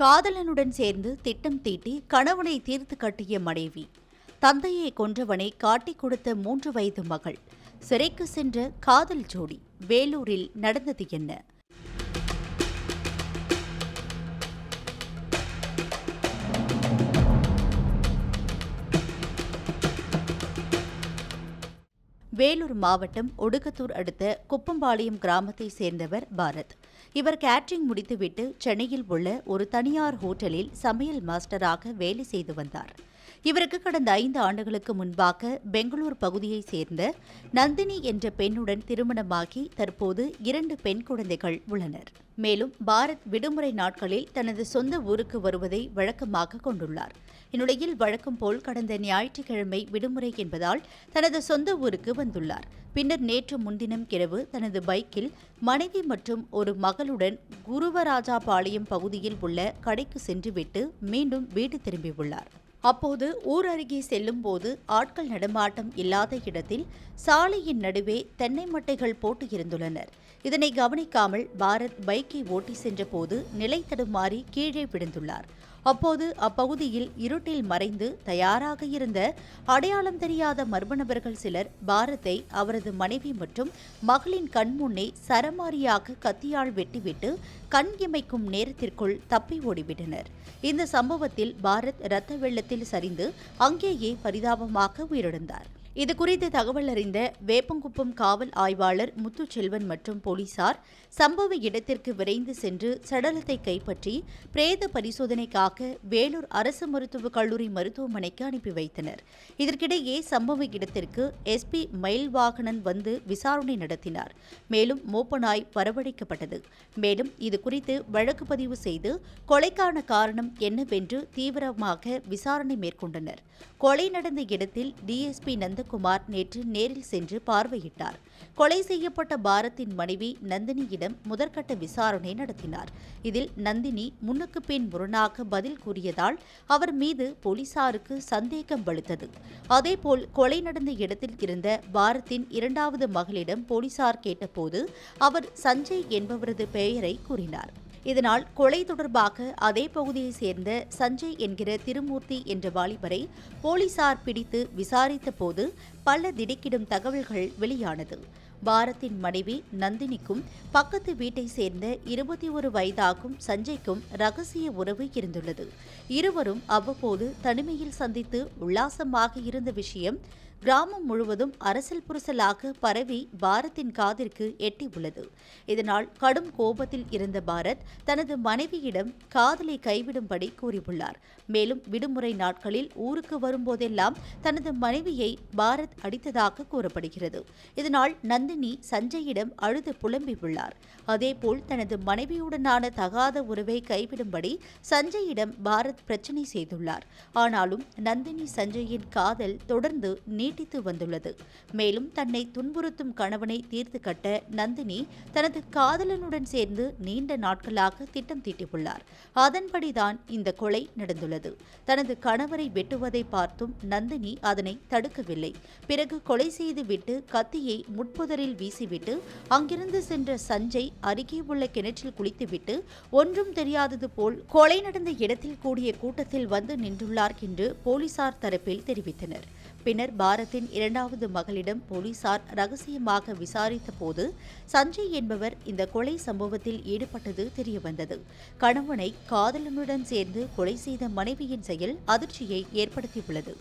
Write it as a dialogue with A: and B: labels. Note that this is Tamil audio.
A: காதலனுடன் சேர்ந்து திட்டம் தீட்டி கணவனை தீர்த்து கட்டிய மனைவி. தந்தையை கொன்றவனை காட்டிக் கொடுத்த மூன்று வயது மகள். சிறைக்கு சென்ற காதல் ஜோடி வேலூரில் நடந்தது என்ன? வேலூர் மாவட்டம் ஒடுகத்தூர் அடுத்த குப்பம்பாளையம் கிராமத்தை சேர்ந்தவர் பாரத். இவர் கேட்ரிங் முடித்துவிட்டு சென்னையில் உள்ள ஒரு தனியார் ஹோட்டலில் சமையல் மாஸ்டராக வேலை செய்து வந்தார். இவருக்கு கடந்த ஐந்து ஆண்டுகளுக்கு முன்பாக பெங்களூர் பகுதியைச் சேர்ந்த நந்தினி என்ற பெண்ணுடன் திருமணமாகி தற்போது இரண்டு பெண் குழந்தைகள் உள்ளனர். மேலும் பாரத் விடுமுறை நாட்களில் தனது சொந்த ஊருக்கு வருவதை வழக்கமாக கொண்டுள்ளார். இந்நிலையில் வழக்கம் போல் கடந்த ஞாயிற்றுக்கிழமை விடுமுறை என்பதால் தனது சொந்த ஊருக்கு வந்துள்ளார். பின்னர் நேற்று முன்தினம் இரவு தனது பைக்கில் மனைவி மற்றும் ஒரு மகளுடன் குருவராஜாபாளையம் பகுதியில் உள்ள கடைக்கு சென்றுவிட்டு மீண்டும் வீடு திரும்பியுள்ளார். அப்போது ஊர் அருகே செல்லும் போது ஆட்கள் நடமாட்டம் இல்லாத இடத்தில் சாலையின் நடுவே தென்னை மட்டைகள் போட்டு இருந்துள்ளனர். இதனை கவனிக்காமல் பாரத் பைக்கை ஓட்டி சென்றபோது நிலை தடுமாறி கீழே விழுந்துள்ளார். அப்போது அப்பகுதியில் இருட்டில் மறைந்து தயாராக இருந்த அடையாளம் தெரியாத மர்ம நபர்கள் சிலர் பாரத்தை அவரது மனைவி மற்றும் மகளின் கண்முன்னே சரமாரியாக கத்தியால் வெட்டிவிட்டு கண் இமைக்கும் நேரத்திற்குள் தப்பி ஓடிவிட்டனர். இந்த சம்பவத்தில் பாரத் இரத்த வெள்ளத்தில் சரிந்து அங்கேயே பரிதாபமாக உயிரிழந்தார். இதுகுறித்து தகவல் அறிந்த வேப்பங்குப்பம் காவல் ஆய்வாளர் முத்துச்செல்வன் மற்றும் போலீசார் சம்பவ இடத்திற்கு விரைந்து சென்று சடலத்தை கைப்பற்றி பிரேத பரிசோதனைக்காக வேலூர் அரசு மருத்துவக் கல்லூரி மருத்துவமனைக்கு அனுப்பி வைத்தனர். இதற்கிடையே சம்பவ இடத்திற்கு எஸ்பி மயில்வாகனன் வந்து விசாரணை நடத்தினார். மேலும் மோப்ப நாய் வரவழைக்கப்பட்டது. மேலும் இது குறித்து வழக்கு பதிவு செய்து கொலைக்கான காரணம் என்னவென்று தீவிரமாக விசாரணை மேற்கொண்டனர். கொலை நடந்த இடத்தில் டிஎஸ்பி நந்தகுமார் நேற்று நேரில் சென்று பார்வையிட்டார். கொலை செய்யப்பட்ட பாரத்தின் மனைவி நந்தினியிடம் முதற்கட்ட விசாரணை நடத்தினார். இதில் நந்தினி முன்னுக்கு பின் முரணாக பதில் கூறியதால் அவர் மீது போலீசாருக்கு சந்தேகம் வலுத்தது. அதேபோல் கொலை நடந்த இடத்தில் இருந்த பாரத்தின் இரண்டாவது மகளிடம் போலீசார் கேட்டபோது அவர் சஞ்சய் என்பவரது பெயரை கூறினார். இதனால் கொலை தொடர்பாக அதே பகுதியைச் சேர்ந்த சஞ்சய் என்கிற திருமூர்த்தி என்ற வாலிபரை போலீசார் பிடித்து விசாரித்த போது பல திடுக்கிடும் தகவல்கள் வெளியானது. பாரத்தின் மனைவி நந்தினிக்கும் பக்கத்து வீட்டை சேர்ந்த இருபத்தி ஒரு வயதாகும் சஞ்சய்க்கும் ரகசிய உறவு இருந்துள்ளது. இருவரும் அவ்வப்போது தனிமையில் சந்தித்து உல்லாசமாக இருந்த விஷயம் கிராமம் முழுவதும் அரசல் புரசலாக பரவி பாரத்தின் காதிற்கு எட்டியுள்ளது இதனால் கடும் கோபத்தில் இருந்த பாரத் தனது மனைவியிடம் காதலை கைவிடும்படி கூறியுள்ளார். மேலும் விடுமுறை நாட்களில் ஊருக்கு வரும்போதெல்லாம் தனது மனைவியை பாரத் அடித்ததாக கூறப்படுகிறது. இதனால் நந்தினி சஞ்சயிடம் அழுது புலம்பியுள்ளார். அதேபோல் தனது மனைவியுடனான தகாத உறவை கைவிடும்படி சஞ்சயிடம் பாரத் பிரச்சனை செய்துள்ளார். ஆனாலும் நந்தினி சஞ்சயின் காதல் தொடர்ந்து நீ நீட்டித்து வந்துள்ளது. மேலும் தன்னை துன்புறுத்தும் கணவனை தீர்த்து கட்ட நந்தினி தனது காதலனுடன் சேர்ந்து நீண்ட நாட்களாக திட்டம் தீட்டியுள்ளார். அதன்படிதான் இந்த கொலை நடந்துள்ளது. தனது கணவரை வெட்டுவதை பார்த்தும் நந்தினி அதனை தடுக்கவில்லை. பிறகு கொலை செய்துவிட்டு கத்தியை முட்புதரில் வீசிவிட்டு அங்கிருந்து சென்ற சஞ்சய் அருகே உள்ள கிணற்றில் குளித்துவிட்டு ஒன்றும் தெரியாதது போல் கொலை நடந்த இடத்தில் கூடிய கூட்டத்தில் வந்து நின்றுள்ளார் என்று போலீசார் தரப்பில் தெரிவித்தனர். பின்னர் பாரத்தின் இரண்டாவது மகளிடம் போலீசார் ரகசியமாக விசாரித்த போது சஞ்சய் என்பவர் இந்த கொலை சம்பவத்தில் ஈடுபட்டது தெரியவந்தது. கணவனை காதலனுடன் சேர்ந்து கொலை செய்த மனைவியின் செயல் அதிர்ச்சியை ஏற்படுத்தியுள்ளது.